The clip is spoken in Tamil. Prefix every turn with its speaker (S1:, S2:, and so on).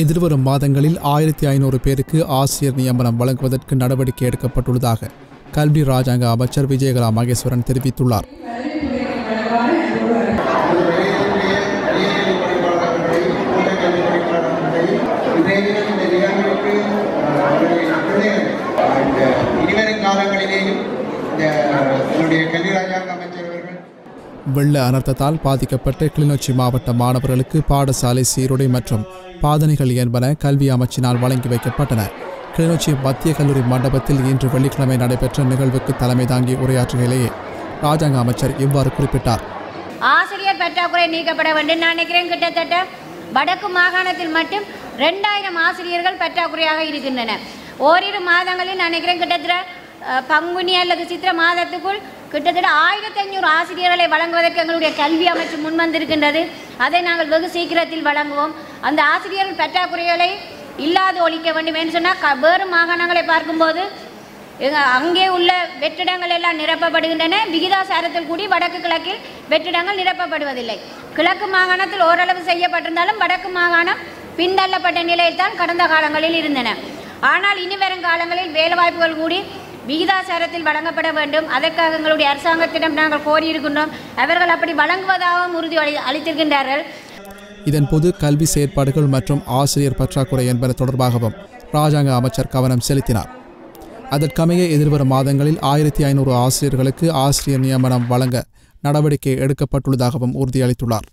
S1: எதிர்வரும் மாதங்களில் ஆயிரத்தி ஐநூறு பேருக்கு ஆசிரியர் நியமனம் வழங்குவதற்கு நடவடிக்கை எடுக்கப்பட்டுள்ளதாக கல்வி ராஜாங்க அமைச்சர் விஜயகலா மகேஸ்வரன் தெரிவித்துள்ளார்.
S2: இனிவரும் காலங்களிலேயும் இந்த கல்வி ராஜாங்க அமைச்சர் அவர்கள்
S1: வெள்ள அனர்த்தத்தால் பாதிக்கப்பட்ட கிளிநொச்சி மாவட்ட மாணவர்களுக்கு பாடசாலை சீருடை மற்றும் பாதனைகள் என்பன கல்வி அமைச்சினால் வழங்கி வைக்கப்பட்டன. கிளிநொச்சி மத்திய கல்லூரி மண்டபத்தில் இன்று வெள்ளிக்கிழமை நடைபெற்ற நிகழ்வுக்கு தலைமை தாங்கி உரையாற்றுகையிலேயே ராஜாங்க அமைச்சர் இவ்வாறு குறிப்பிட்டார்.
S3: ஆசிரியர் பற்றாக்குறை நீக்கப்பட வேண்டும் நான் நினைக்கிறேன். கிட்டத்தட்ட வடக்கு மாகாணத்தில் மட்டும் ரெண்டாயிரம் ஆசிரியர்கள் பற்றாக்குறையாக இருக்கின்றன ஓரிரு மாதங்களில் நான் நினைக்கிறேன் கிட்டத்தட்ட பங்குனி அல்லது சித்திர மாதத்துக்குள் கிட்டத்தட்ட ஆயிரத்தி ஐநூறு ஆசிரியர்களை வழங்குவதற்கு எங்களுடைய கல்வி அமைச்சு முன்வந்திருக்கின்றது. அதை நாங்கள் வெகு சீக்கிரத்தில் வழங்குவோம். அந்த ஆசிரியர்கள் பற்றாக்குறைகளை இல்லாது ஒழிக்க வேண்டும் என்று சொன்னால் க வேறு மாகாணங்களை பார்க்கும்போது அங்கே உள்ள வெற்றிடங்கள் எல்லாம் நிரப்பப்படுகின்றன. விகிதாசாரத்தில் கூடி வடக்கு கிழக்கில் வெற்றிடங்கள் நிரப்பப்படுவதில்லை. கிழக்கு மாகாணத்தில் ஓரளவு செய்யப்பட்டிருந்தாலும் வடக்கு மாகாணம் பின்தள்ளப்பட்ட நிலையில்தான் கடந்த காலங்களில் இருந்தன. ஆனால் இனி வரும் காலங்களில் வேலைவாய்ப்புகள் கூடி விகிதாசாரத்தில் வழங்கப்பட வேண்டும். அதற்காக எங்களுடைய அரசாங்கத்திடம் நாங்கள் கோரியிருக்கின்றோம். அவர்கள் அப்படி வழங்குவதாகவும் உறுதி அளித்திருக்கின்றார்கள்.
S1: இதன் பொது கல்வி செயற்பாடுகள் மற்றும் ஆசிரியர் பற்றாக்குறை என்பன தொடர்பாகவும் ராஜாங்க அமைச்சர் கவனம் செலுத்தினார். அதற்கமைய எதிர்வரும் மாதங்களில் ஆயிரத்தி ஐநூறு ஆசிரியர்களுக்கு ஆசிரியர் நியமனம் வழங்க நடவடிக்கை எடுக்கப்பட்டுள்ளதாகவும் உறுதியளித்துள்ளார்.